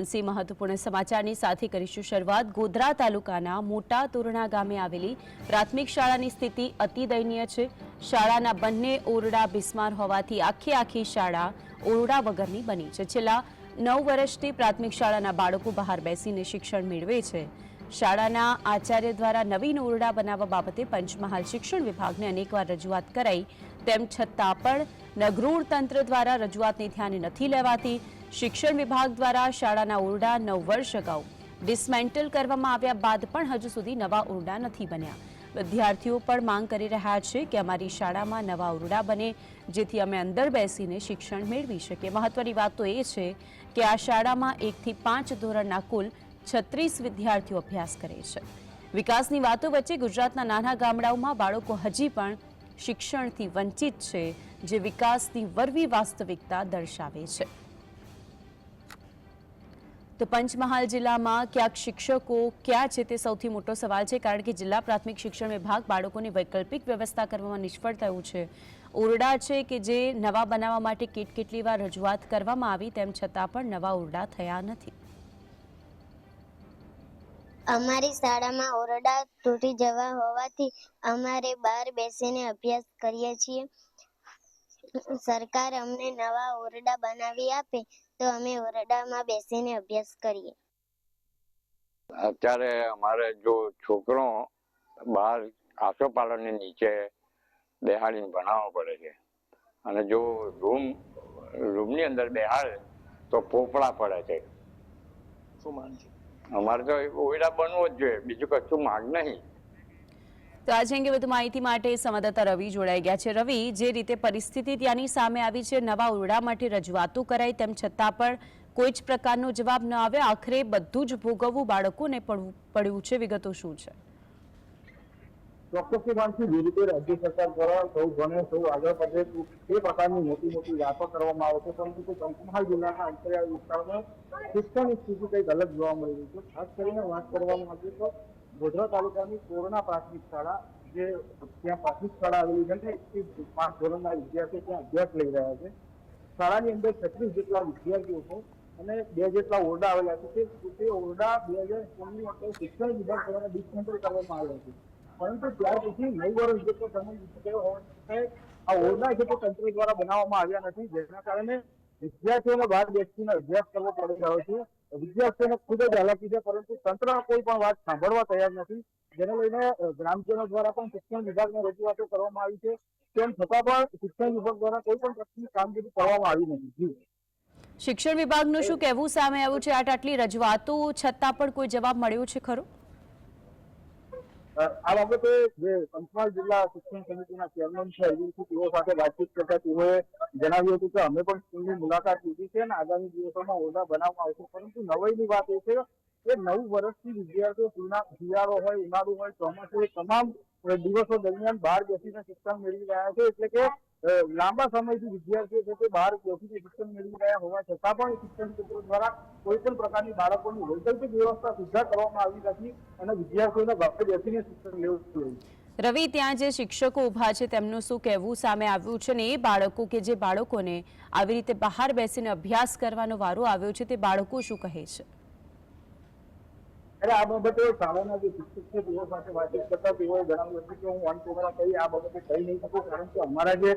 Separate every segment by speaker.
Speaker 1: માનસી મહત્વપૂર્ણ સમાચારની સાથે કરીશું શરૂઆત. ગોધરા તાલુકાના મોટા તોરણા ગામે આવેલી પ્રાથમિક શાળાની સ્થિતિ અતિ દયનીય છે. શાળાના બંને ઓરડા બિસ્માર હોવાથી આખી આખી શાળા ઓરડા વગરની બની છે. છેલ્લા નવ વર્ષથી પ્રાથમિક શાળાના બાળકો બહાર બેસીને શિક્ષણ મેળવે છે. શાળાના આચાર્ય દ્વારા નવીન ઓરડા બનાવવા બાબતે પંચમહાલ શિક્ષણ વિભાગને અનેકવાર રજૂઆત કરાઈ. તેમ છતાં પણ નગરોળ તંત્ર દ્વારા રજૂઆતને ધ્યાને નથી લેવાતી. શિક્ષણ વિભાગ દ્વારા શાળાના ઓરડા નવ વર્ષ અગાઉ ડિસમેન્ટલ કરવામાં આવ્યા બાદ પણ હજુ સુધી નવા ઓરડા નથી બન્યા. વિદ્યાર્થીઓ પણ માંગ કરી રહ્યા છે કે અમારી શાળામાં નવા ઓરડા બને, જેથી અમે અંદર બેસીને શિક્ષણ મેળવી શકીએ. મહત્વની વાત તો એ છે કે આ શાળામાં એકથી પાંચ ધોરણના કુલ છત્રીસ વિદ્યાર્થીઓ અભ્યાસ કરે છે. વિકાસની વાતો વચ્ચે ગુજરાતના નાના ગામડાઓમાં બાળકો હજી પણ શિક્ષણથી વંચિત છે, જે વિકાસની વરવી વાસ્તવિકતા દર્શાવે છે. તો પંચમહાલ જિલ્લામાં ક્યાંક શિક્ષકો ક્યાં છે તે સૌથી મોટો સવાલ છે, કારણ કે જિલ્લા પ્રાથમિક શિક્ષણ વિભાગ બાળકોની વૈકલ્પિક વ્યવસ્થા કરવામાં નિષ્ફળ થયું છે. ઓરડા છે કે જે નવા બનાવવા માટે કેટ કેટલી વાર રજૂઆત કરવામાં આવી તેમ છતાં પણ નવા ઓરડા થયા નથી.
Speaker 2: અમારી શાળામાં ઓરડા તૂટી જવા હોવાથી અમારે બહાર બેસીને અભ્યાસ કરીએ છીએ. સરકાર અમને નવા ઓરડા બનાવી આપે તો અમે ઓરડામાં બેસીને અભ્યાસ કરીએ.
Speaker 3: અત્યારે અમારે જો છોકરો બહાર આસોપાલનની નીચે બેહાડીને ભણાવવો પડે છે. અને જો રૂમ રૂમની અંદર બેહાડે તો પોપડા પડે છે.
Speaker 4: શું છે
Speaker 3: અમારે તો ઓયડા બનવો જ જોઈએ. બીજું કશું માંગ નહીં.
Speaker 1: તો આજે અંગે વધુ માહિતી માટે સંવાદદાતા રવિ જોડાઈ ગયા છે. રવિ, જે રીતે પરિસ્થિતિ ત્યાંની સામે આવી છે, નવા ઓરડા માટે રજૂઆતો કરાઈ, તેમ છતાં પણ કોઈ જ પ્રકારનો જવાબ ન આવે. આખરે બધું જ ભોગવવું બાળકોને પડવું પડ્યું છે. વિગતો શું છે?
Speaker 4: ચોક્કસથી માનથી જે રીતે રાજ્ય સરકાર દ્વારા સૌ ભણે સૌ આગળ પડે તે પ્રકારની મોટી મોટી વાતો કરવામાં આવે છે, પરંતુ તે પંચમહાલ જિલ્લાના અંતરિયાળ વિસ્તારમાં શિક્ષણની સ્થિતિ કંઈક અલગ જોવા મળી રહી છે. ખાસ કરીને વાત કરવામાં આવે તો ગોધરા તાલુકાની કોરોના પ્રાથમિક શાળા, જે ત્યાં પ્રાથમિક શાળા આવેલી છે એકથી પાંચ ધોરણના વિદ્યાર્થીઓ ત્યાં અભ્યાસ લઈ રહ્યા છે. શાળાની અંદર છત્રીસ જેટલા વિદ્યાર્થીઓ છે અને બે જેટલા ઓરડા આવેલા છે. તે તે ઓરડા બે હજાર સોળની અંદર શિક્ષણ વિભાગ દ્વારા ડિસમેન્ટલ કરવામાં આવ્યા છે. પરંતુ ત્યાર પછી નવ વર્ષ જેટલો સમય વીતી ગયો હોવા આ ઓરડા છે તે તંત્ર દ્વારા બનાવવામાં આવ્યા નથી જેના કારણે વિદ્યાર્થીઓને બહાર બેસીને અભ્યાસ કરવો પડી રહ્યો છે. વિદ્યાર્થીઓને ખૂબ જ હાલાકી છે પરંતુ તંત્ર કોઈ પણ વાત સાંભળવા તૈયાર નથી. જેને લઈને ગ્રામજનો દ્વારા પણ શિક્ષણ વિભાગને રજૂઆતો કરવામાં આવી છે. તેમ છતાં પણ શિક્ષણ વિભાગ દ્વારા કોઈ પણ પ્રકારની કામગીરી કરવામાં આવી નથી.
Speaker 1: શિક્ષણ વિભાગનું શું કહેવું? સામે આવ્યું છે આટ આટલી રજૂઆતો છતાં પણ કોઈ જવાબ મળ્યો છે ખરો?
Speaker 4: આ બાબતે જે પંચમહાલ જિલ્લા શિક્ષણ સમિતિના ચેરમેન છે અરવિંદસિંહ તેઓ સાથે વાતચીત કરતા તેઓએ જણાવ્યું હતું કે અમે પણ સ્કૂલની મુલાકાત લીધી છે અને આગામી દિવસોમાં ઓરડા બનાવવામાં આવશે. પરંતુ નવાઈની વાત એ છે કે નવ વર્ષથી વિદ્યાર્થીઓ સ્કૂલના શિયાળો હોય ઉનાળો હોય, ચોમાસું તમામ દિવસો દરમિયાન બહાર બેસીને શિક્ષણ મેળવી રહ્યા છે. એટલે કે લાંબા સમયથી વિદ્યાર્થીઓ છે તે બહાર બેસીને શિક્ષણ મેળવી રહ્યા હોવા છતાં પણ શિક્ષણ ક્ષેત્ર દ્વારા કોઈ પણ પ્રકારની બાળકોની વૈકલ્પિક વ્યવસ્થા સુધાર કરવામાં આવી નથી અને વિદ્યાર્થીઓને ઘરે બેસીને શિક્ષણ લેવું જોઈએ.
Speaker 1: રવિ, ત્યાં જે શિક્ષકો ઊભા છે, તેમનું શું કહેવું? સામે આવ્યું છે ને એ બાળકો કે જે બાળકોને આવી રીતે બહાર બેસીને અભ્યાસ કરવાનો વારો આવ્યો છે, તે બાળકો શું કહે છે?
Speaker 4: અરે આ બાબતે શાળાના જે શિક્ષક છે, તેઓ સાથે વાતચીત કરતા તેઓએ જણાવ્યું હતું કે હું વન કેમેરા કહી આ બાબતે કહી નહીં શકું, કારણ કે અમારા જે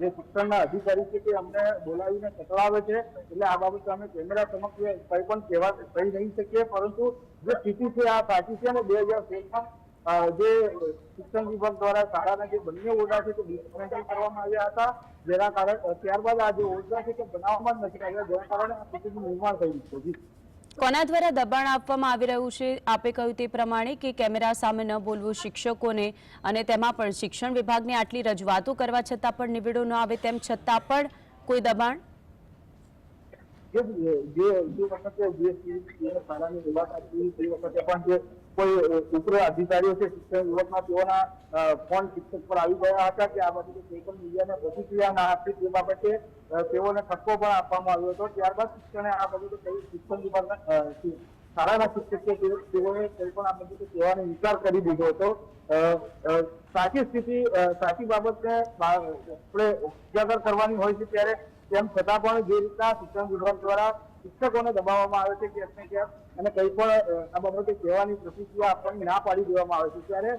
Speaker 4: જે શિક્ષણના અધિકારી છે, તે અમને બોલાવીને ચકલાવે છે. એટલે આ બાબતે અમે કેમેરા સમક્ષ કંઈ પણ કહેવા, કહી નહીં શકીએ. પરંતુ જે સ્થિતિ છે, આ સાચી છે અને બે હજાર સોળમાં જે શિક્ષણ વિભાગ દ્વારા શાળાના જે બંને ઓરડા છે, તે ડિસ્કનેક્ટ કરવામાં આવ્યા હતા. જેના કારણે, ત્યારબાદ આ જે ઓરડા છે, તે બનાવવામાં જ નથી આવ્યા, જેના કારણે આ સ્થિતિનું નિર્માણ થયું છે.
Speaker 1: કોના દ્વારા દબાણ આપવામાં આવી રહ્યું છે? આપે કહ્યું તે પ્રમાણે કે કેમેરા સામે ન બોલવું શિક્ષકોને અને તેમાં પણ શિક્ષણ વિભાગને આટલી રજૂઆતો કરવા છતાં પણ નિવેડો ન આવે તેમ છતાં પણ કોઈ દબાણ?
Speaker 4: જે જે વખતે જે વખતે પણ જે કોઈ ઉપર અધિકારીઓ છે શિક્ષણ વિભાગમાં તેઓના ફોન શિક્ષક પર આવી ગયા હતા કે આ બાબતે કોઈ પણ મીડિયાને પ્રતિક્રિયા ના આપી તે બાબતે તેઓને ઠપકો પણ આપવામાં આવ્યો હતો. ત્યારબાદ શિક્ષણે આ બાબતે કહ્યું, શિક્ષણ વિભાગના શાળાના શિક્ષક છે તેઓ- તેઓએ કોઈ પણ આ બાબતે કહેવાનો ઇનકાર કરી દીધો હતો. સાચી સ્થિતિ સાચી બાબતને આપણે ઉજાગર કરવાની હોય છે ત્યારે, તેમ છતાં પણ જે રીતના શિક્ષણ વિભાગ દ્વારા શિક્ષકોને દબાવવામાં આવે છે કે એમને ક્યાંક અને કંઈ પણ આ બાબતે કહેવાની પ્રતિક્રિયા આપણને ના પાડી દેવામાં આવે છે. ત્યારે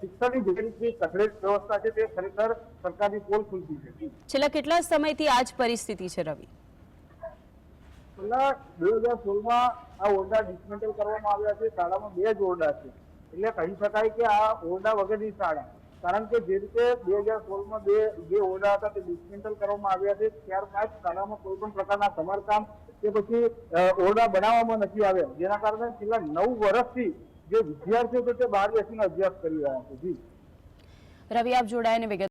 Speaker 4: શિક્ષણની જે રીતની વ્યવસ્થા છે તે ખરેખર સરકારની પોલ ખુલતી છે.
Speaker 1: છેલ્લા કેટલા સમયથી આ જ પરિસ્થિતિ છે રવિ?
Speaker 4: છેલ્લા બે હજાર સોળમાં આ ઓરડા ડિસમેન્ટલ કરવામાં આવ્યા છે. શાળામાં બે જ ઓરડા છે. એટલે કહી શકાય કે આ ઓરડા વગરની શાળા કારણ કે જે રીતે બે હજાર સોળમાં બે જે ઓરડા હતા તે ડિસમેન્ટલ કરવામાં આવ્યા છે ત્યારબાદ શાળામાં કોઈ પણ પ્રકારના સમારકામ કે પછી ઓરડા બનાવવામાં નથી આવ્યા. જેના કારણે છેલ્લા નવ વર્ષથી જે વિદ્યાર્થીઓ છે તે બહાર બેસીને અભ્યાસ કરી રહ્યા છે. જી.
Speaker 1: રવિ, આપ જોડાયને વિગત